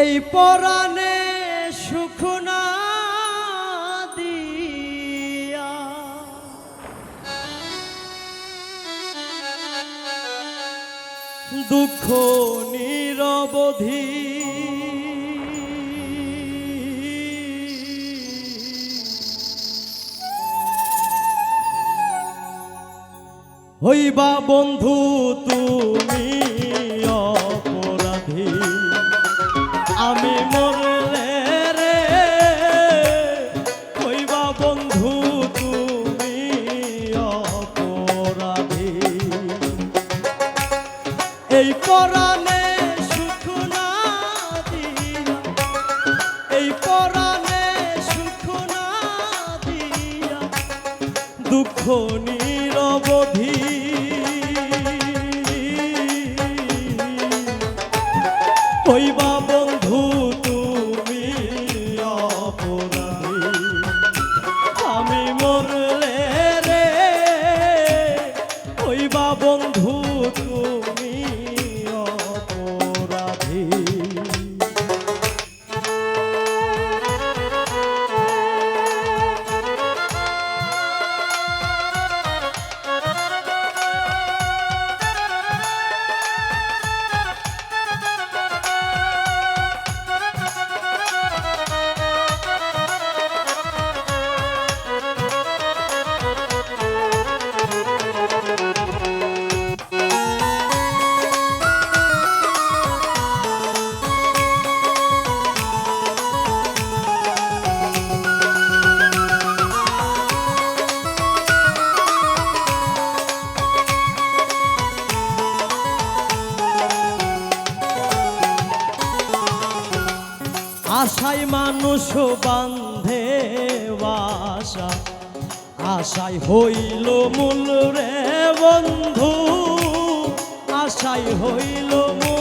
এই পরাণে সুখনা দিয়া। দুঃখ নিরবধি। হইবা বন্ধু তুমি দুঃখ নিরবধি মানুষ বান্ধে বাসা। আশাই হইল মূল রে বন্ধু আশাই হইল মূল।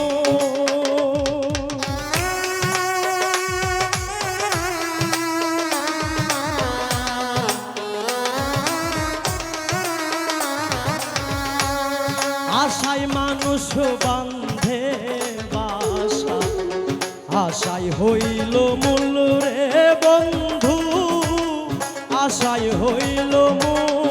আশায় মানুষ বান্ধে আশাই হইল মূল রে বন্ধু আশাই হইল মূল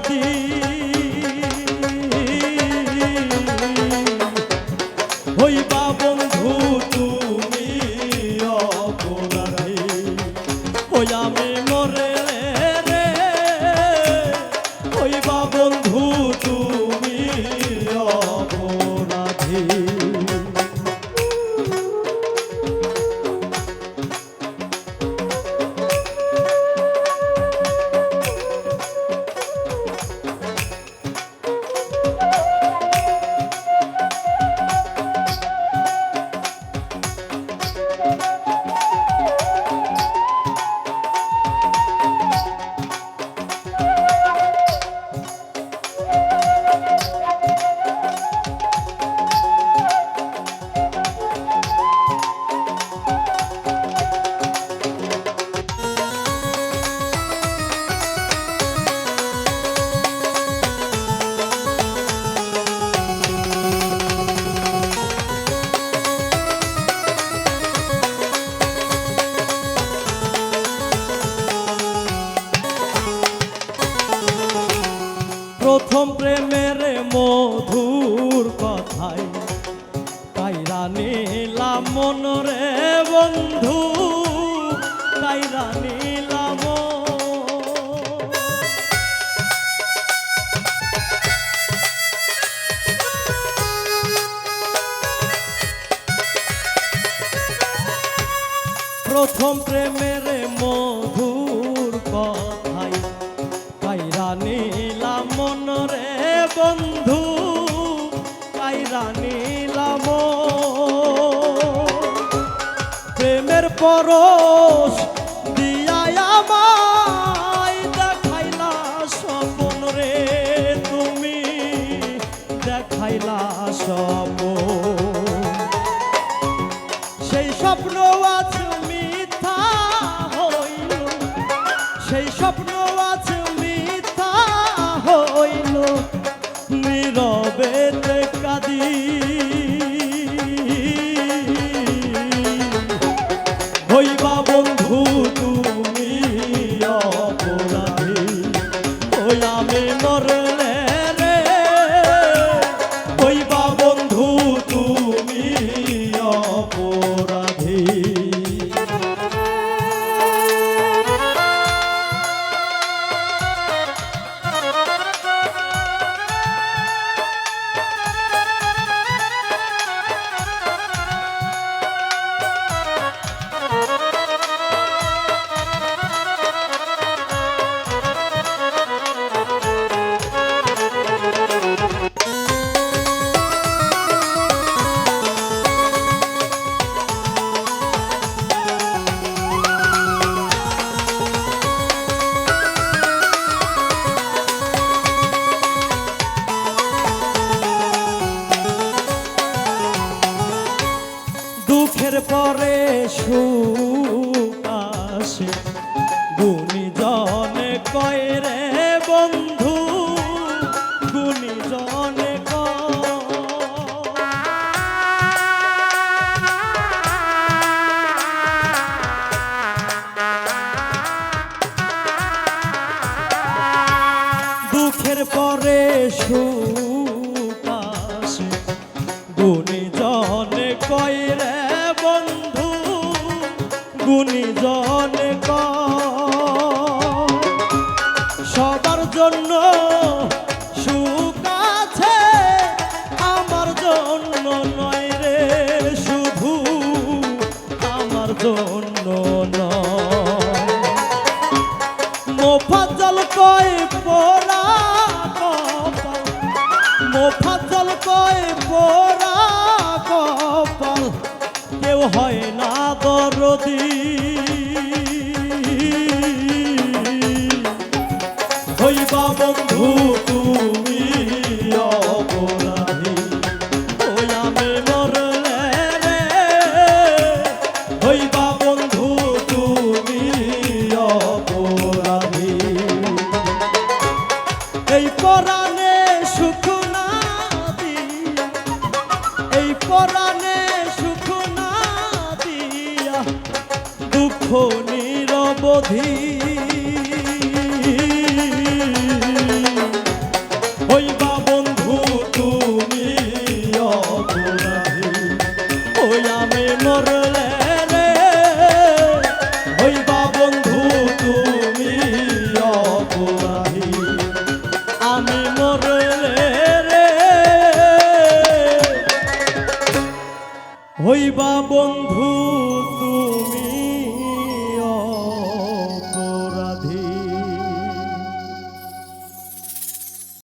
নদী হইবা প্রথম বন্ধু আইরা নিলাম প্রেমের পরশ দুঃখের পরে সুখ আসে গুণীজনে কয় রে বন্ধু গুণীজনে দুঃখের পরে সুখ গুণীজন সবার জন্য সুখ আছে, আমার জন্য নয় রে, শুধু আমার জন্য মোফাজল কয়, পোড়া মোফাজল কয়, পোড়া কপাল। কেউ হয় না দরদী। অধীর